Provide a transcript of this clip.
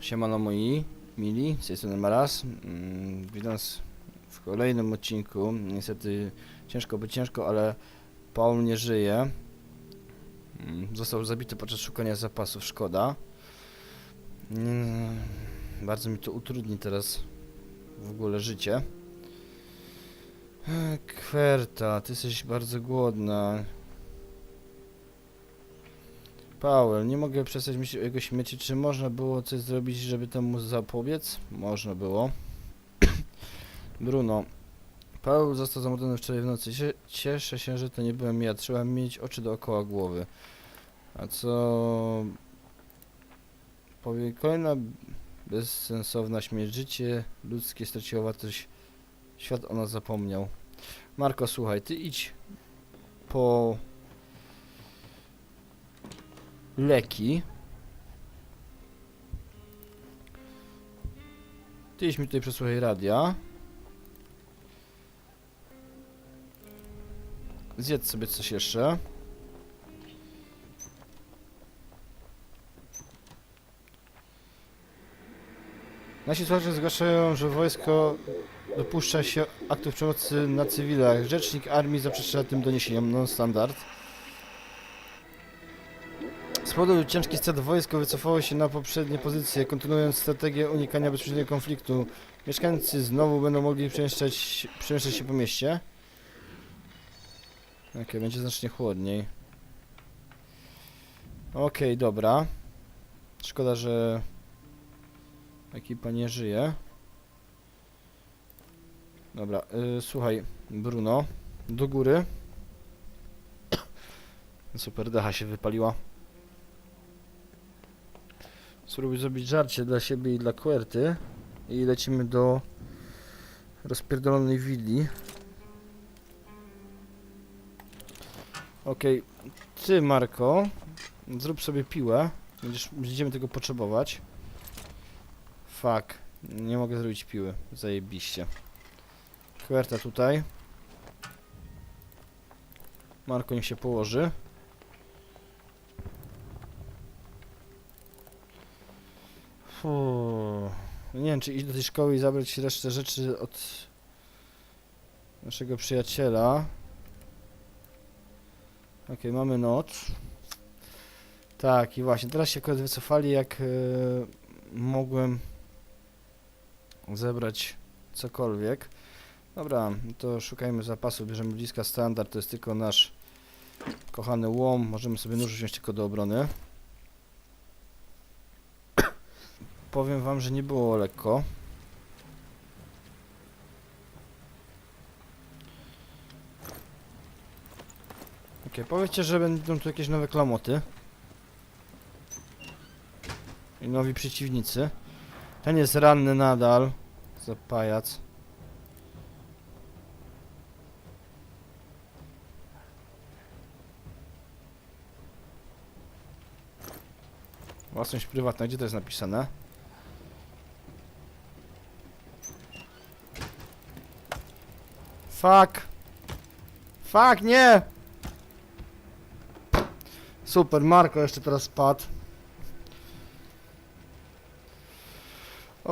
Siemano moi mili, z tej strony Maras. Mm, Witam w kolejnym odcinku. Niestety ciężko by ciężko, ale Paul nie żyje. Mm, Został zabity podczas szukania zapasów, szkoda. Mm, Bardzo mi to utrudni teraz w ogóle życie. Kwerta, ty jesteś bardzo głodna. Paweł, nie mogę przestać myśleć o jego śmierci. Czy można było coś zrobić, żeby temu zapobiec? Można było. Bruno. Paweł został zamordowany wczoraj w nocy. Cie- Cieszę się, że to nie byłem ja. Trzeba mieć oczy dookoła głowy. A co... Powie kolejna bezsensowna śmierć. Życie ludzkie straciło wartość. Świat o nas zapomniał. Marko, słuchaj, ty idź po leki. Ty idź mi tutaj przesłuchaj radia. Zjedz sobie coś jeszcze. Nasi słuchacze zgłaszają, że wojsko dopuszcza się aktów przemocy na cywilach. Rzecznik armii zaprzecza tym doniesieniom, non-standard. Z powodu ciężkich strat wojsko wycofało się na poprzednie pozycje, kontynuując strategię unikania bezpośredniego konfliktu. Mieszkańcy znowu będą mogli przemieszczać, przemieszczać się po mieście. Okej, będzie znacznie chłodniej. Okej, dobra. Szkoda, że ekipa nie żyje. Dobra, y, słuchaj, Bruno, do góry. Super, decha się wypaliła. Spróbuj zrobić żarcie dla siebie i dla Querty. I lecimy do rozpierdolonej willi. Okej, ty Marko, zrób sobie piłę. Będziesz, będziemy tego potrzebować. Fuck, nie mogę zrobić piły. Zajebiście. Querta tutaj. Marko niech się położy. Nie wiem, czy iść do tej szkoły i zabrać resztę rzeczy od naszego przyjaciela. Okej, mamy noc. Tak, i właśnie, teraz się akurat wycofali, jak e, mogłem zebrać cokolwiek. Dobra, to szukajmy zapasu, bierzemy bliska standard, to jest tylko nasz kochany łom, możemy sobie nóż wziąć tylko do obrony. Powiem wam, że nie było lekko. Okej, powiedzcie, że będą tu jakieś nowe klamoty. I nowi przeciwnicy. Ten jest ranny nadal. Za pajac. Własność prywatna, gdzie to jest napisane? Fuck! Fuck, nie! Super, Marko jeszcze teraz spadł.